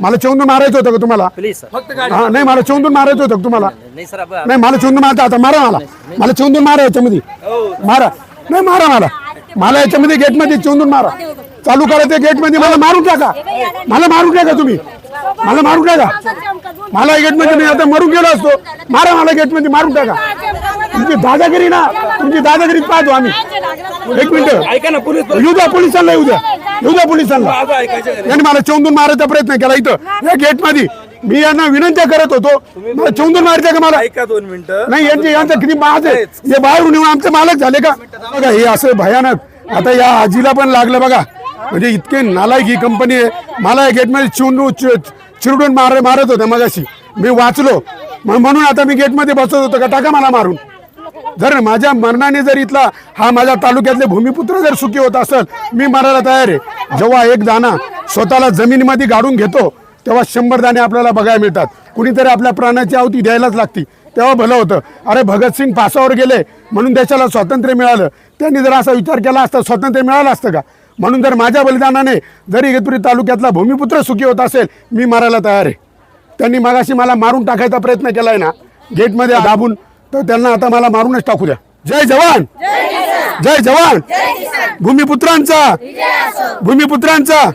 मला चेवून मारायचं होतं का तुम्हाला? प्लीज सर हा नाही मला चेवून मारायचं होतं का तुम्हाला? नाही सर अब- नाही मला चेवून मारता आता मारा मला. मला चेवून मारा याच्यामध्ये. मारा. नाही मारा मला. मला याच्यामध्ये गेटमध्ये चेवून मारा. चालू करा ते गेटमध्ये. मला मारून टाका. मला मारून टाका तुम्ही. मला मारून टाका. मला गेटमध्ये मी आता मरून गेलो असतो. मारा मला गेटमध्ये मारून टाका. तुमची दादागिरी ना तुमची दादागिरी पाहतो आम्ही. एक मिनिट. ऐका ना पोलीस येऊ द्या पोलिसांना येऊ द्या. येऊ द्या पोलिसांना. यांनी मला चौंदून मारायचा प्रयत्न केला इथं. या गेटमध्ये मी यांना विनंत्या करत होतो. मला चौंदून मारायचं का मला? ऐका दोन मिनिटं. नाही यांचे यांचं किती महाज आहे? हे बाहेरून येऊन आमचे मालक झाले का? बघा हे असं भयानक. आता या आजीला पण लागलं बघा. म्हणजे इतके नालायक ही कंपनी आहे. मला या गेटमध्ये चिवडून चिरडून मार मारत होते मगाशी. मी वाचलो. म्हणून आता मी गेटमध्ये बसत होतो का? टाका मला मारून. जर माझ्या मरणाने जर इथला हा माझ्या तालुक्यातले भूमिपुत्र जर सुखी होत असेल मी मरायला तयार आहे. जेव्हा एक दाना स्वतःला जमिनीमध्ये गाडून घेतो तेव्हा शंभर दाणे आपल्याला बघायला मिळतात. कुणीतरी आपल्या प्राणाची आहुती द्यायलाच लागती. तेव्हा भलं होतं. अरे भगतसिंग फासावर गेले म्हणून देशाला स्वातंत्र्य मिळालं. त्यांनी जर असा विचार केला असता स्वातंत्र्य मिळालं असतं का? म्हणून जर माझ्या बलिदानाने जरी इगतपुरी तालुक्यातला भूमिपुत्र सुखी होत असेल मी मारायला तयार आहे. त्यांनी मगाशी मला मारून टाकायचा प्रयत्न केला आहे ना गेटमध्ये दाबून तर त्यांना आता मला मारूनच टाकू द्या. जय जवान! जय जवान! भूमिपुत्रांचा! भूमिपुत्रांचा!